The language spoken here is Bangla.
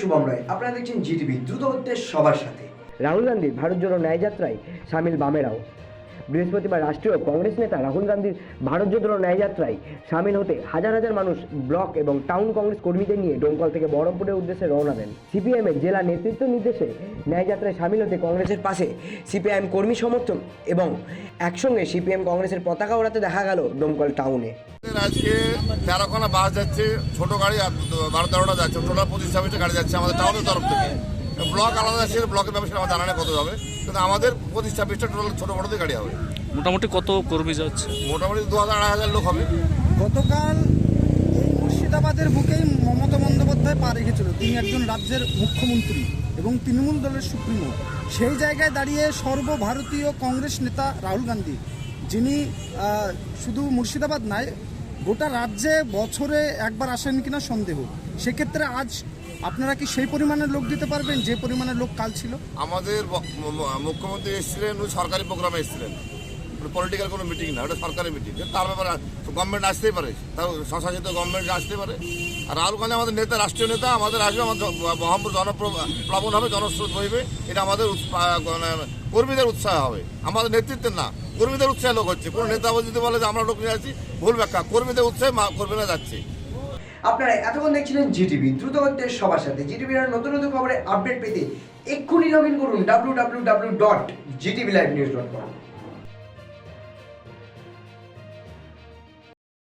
শুভম রায়। আপনারা দেখছেন জিটিভি সবার সাথে। রাহুল গান্ধীর ভারত জোড়ো ন্যায় যাত্রায় সামিল বামেরাও। বৃহস্পতিবার রাষ্ট্রীয় কংগ্রেস নেতা রাহুল গান্ধীর ভারত জোড়ো ন্যায় যাত্রায় সামিল হতে হাজার হাজার মানুষ ব্লক এবং টাউন কংগ্রেস কর্মীদের নিয়ে ডোমকল থেকে বহরমপুরের উদ্দেশ্যে রওনা দেন। সিপিএমের জেলা নেতৃত্ব নির্দেশে ন্যায় যাত্রায় সামিল হতে কংগ্রেসের পাশে সিপিআইএম কর্মী সমর্থন এবং একসঙ্গে সিপিএম কংগ্রেসের পতাকা ওড়াতে দেখা গেল ডোমকল টাউনে। আমাদের আজকে তেরোখানা বাস যাচ্ছে ছোট গাড়ি বারো তেরোটা যাচ্ছে। টোটাল পঁচিশ ছাব্বিশটা গাড়ি যাচ্ছে আমাদের টাউনের তরফ থেকে। ব্লক আলাদা যাচ্ছে ব্লকের ব্যবসা আমার জানা নেই কত হবে। কিন্তু আমাদের পঁচিশ ছাব্বিশটা টোটাল ছোটো বড়দের গাড়ি হবে। মোটামুটি কত কর্মী যাচ্ছে? মোটামুটি দু হাজার আড়াই হাজার লোক হবে। গতকাল এই মুর্শিদাবাদের বুকেই মমতা বন্দ্যোপাধ্যায় পা রেখেছিল। তিনি একজন রাজ্যের মুখ্যমন্ত্রী এবং তৃণমূল দলের সুপ্রিমো। সেই জায়গায় দাঁড়িয়ে সর্বভারতীয় কংগ্রেস নেতা রাহুল গান্ধী যিনি শুধু মুর্শিদাবাদ নয় গোটা রাজ্যে বছরে একবার আসেন কিনা সন্দেহ। সেক্ষেত্রে আজ আপনারা কি সেই পরিমাণের লোক দিতে পারবেন, যে পরিমাণের লোক কাল ছিল? আমাদের মুখ্যমন্ত্রী এসেছিলেন সরকারি প্রোগ্রামে এসেছিলেন। পলিটিক্যাল কোনো মিটিং না ওটা সরকারি মিটিং তার ব্যাপারে গভর্নমেন্ট আসতেই পারে। তাও স্বশাসিত গভর্নমেন্ট আসতে পারে। আর রাহুল গান্ধী আমাদের নেতা, রাষ্ট্রীয় নেতা, আমাদের আসবে, আমাদের জনপ্লাবন হবে, জনস্রোত বইবে। এটা আমাদের মানে কর্মীদের উৎসাহ হবে। আমাদের নেতৃত্বের না, কর্মীদের উৎসাহে লোক হচ্ছে। কোনো নেতা যদি বলে যে আমরা লোক নিয়ে আসছি, ভুল ব্যাখ্যা। কর্মীদের উৎসাহে কর্মীরা যাচ্ছে। আপনারা এতক্ষণ দেখছিলেন জিটিভি। দ্রুত হচ্ছে সবার সাথে। জিটিভির নতুন নতুন খবরের আপডেট পেতে এক্ষুনি লগ ইন করুন W W W dot GTV live news dot com